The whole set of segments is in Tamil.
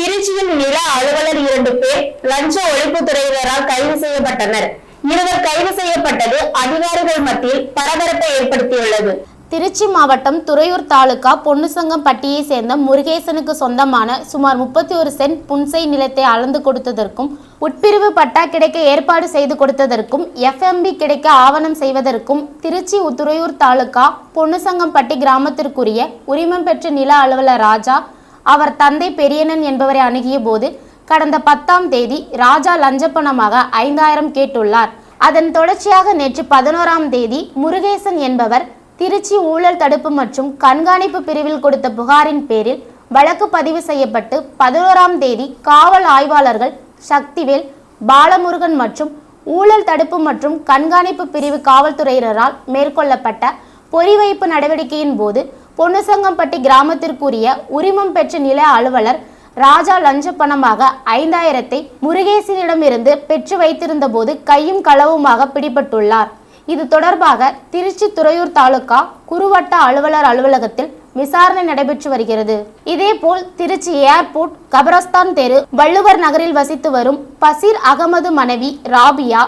திருச்சியில் நில அலுவலர் இரண்டு பேர் லஞ்ச ஒழிப்புத்துறையினரால் கைது செய்யப்பட்டனர். இருவர் கைது செய்யப்பட்டது அதிகாரிகள் மத்தியில் பரபரப்பை ஏற்படுத்தியுள்ளது. திருச்சி மாவட்டம் துறையூர் தாலுகா பொன்னுசங்கம்பட்டியை சேர்ந்த முருகேசனுக்கு சொந்தமான சுமார் முப்பத்தி ஒரு சென்ட் புன்சை நிலத்தை அளந்து கொடுத்ததற்கும் உட்பிரிவு பட்டா கிடைக்க ஏற்பாடு செய்து கொடுத்ததற்கும் எஃப்எம்பி கிடைக்க ஆவணம் செய்வதற்கும் திருச்சி துறையூர் தாலுகா பொன்னுசங்கம்பட்டி கிராமத்திற்குரிய உரிமம் பெற்ற நில அலுவலர் ராஜா அவர் தந்தை பெரியனன் என்பவரை அணுகிய போது கடந்த பத்தாம் தேதி ராஜா லஞ்சப்பணமாக ஐந்தாயிரம் கேட்டுள்ளார். அதன் தொடர்ச்சியாக நேற்று பதினோராம் தேதி முருகேசன் என்பவர் திருச்சி ஊழல் தடுப்பு மற்றும் கண்காணிப்பு பிரிவில் கொடுத்த புகாரின் பேரில் வழக்கு பதிவு செய்யப்பட்டு பதினோராம் தேதி காவல் ஆய்வாளர்கள் சக்திவேல் பாலமுருகன் மற்றும் ஊழல் தடுப்பு மற்றும் கண்காணிப்பு பிரிவு காவல்துறையினரால் மேற்கொள்ளப்பட்ட பொறிவைப்பு நடவடிக்கையின் போது பொன்னுசங்கம்பட்டி கிராமத்திற்குரிய உரிமம் பெற்ற நில அலுவலர் ராஜா லஞ்ச பணமாக ஐந்தாயிரத்தை முருகேசனிடமிருந்து பெற்று வைத்திருந்த போது கையும் களவுமாக பிடிபட்டுள்ளார். இது தொடர்பாக திருச்சி துறையூர் தாலுகா குறுவட்ட அலுவலர் அலுவலகத்தில் விசாரணை நடைபெற்று வருகிறது. இதேபோல் திருச்சி ஏர்போர்ட் கபரஸ்தான் தெரு வள்ளுவர் நகரில் வசித்து வரும் பசீர் அகமது மனைவி ராபியா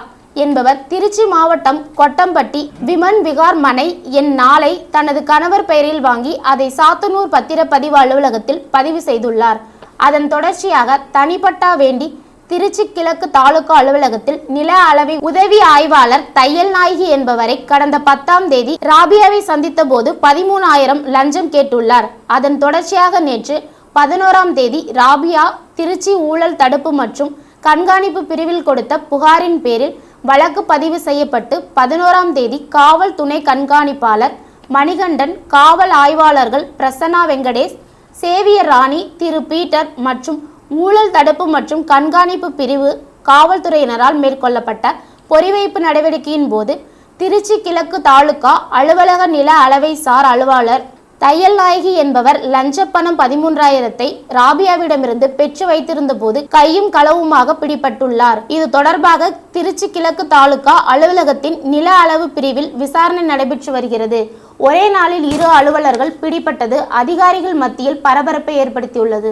என்பவர் திருச்சி மாவட்டம் கொட்டம்பட்டி விமன் விகார் மனை என் நாளை தனது கணவர் பெயரில் வாங்கி அதை சாத்தனூர் பத்திரப்பதிவு அலுவலகத்தில் பதிவு செய்துள்ளார். அதன் தொடர்ச்சியாக தனிப்பட்டா வேண்டி திருச்சி கிழக்கு தாலுகா அலுவலகத்தில் நில அளவை உதவி ஆய்வாளர் தையல் நாயகி என்பவரை கடந்த பத்தாம் தேதி ராபியாவை சந்தித்த போது பதிமூணாயிரம் லஞ்சம் கேட்டுள்ளார். அதன் தொடர்ச்சியாக நேற்று பதினோராம் தேதி ராபியா திருச்சி ஊழல் தடுப்பு மற்றும் கண்காணிப்பு பிரிவில் கொடுத்த புகாரின் பேரில் வழக்கு பதிவு செய்யப்பட்டு பதினோராம் தேதி காவல் துணை கண்காணிப்பாளர் மணிகண்டன் காவல் ஆய்வாளர்கள் பிரசன்னா வெங்கடேஷ் சேவியர் ராணி திரு பீட்டர் மற்றும் ஊழல் தடுப்பு மற்றும் கண்காணிப்பு பிரிவு காவல்துறையினரால் மேற்கொள்ளப்பட்ட பொறிவைப்பு நடவடிக்கையின் போது திருச்சி கிழக்கு தாலுகா அலுவலக நில அளவை சார் அலுவலர் தையல் நாயகி என்பவர் லஞ்சப்பணம் பதிமூன்றாயிரத்தை ராபியாவிடமிருந்து பெற்று வைத்திருந்த போது கையும் களவுமாக பிடிபட்டுள்ளார். இது தொடர்பாக திருச்சி கிழக்கு தாலுகா அலுவலகத்தின் நில அளவு பிரிவில் விசாரணை நடைபெற்று வருகிறது. ஒரே நாளில் இரு அலுவலர்கள் பிடிபட்டது அதிகாரிகள் மத்தியில் பரபரப்பை ஏற்படுத்தியுள்ளது.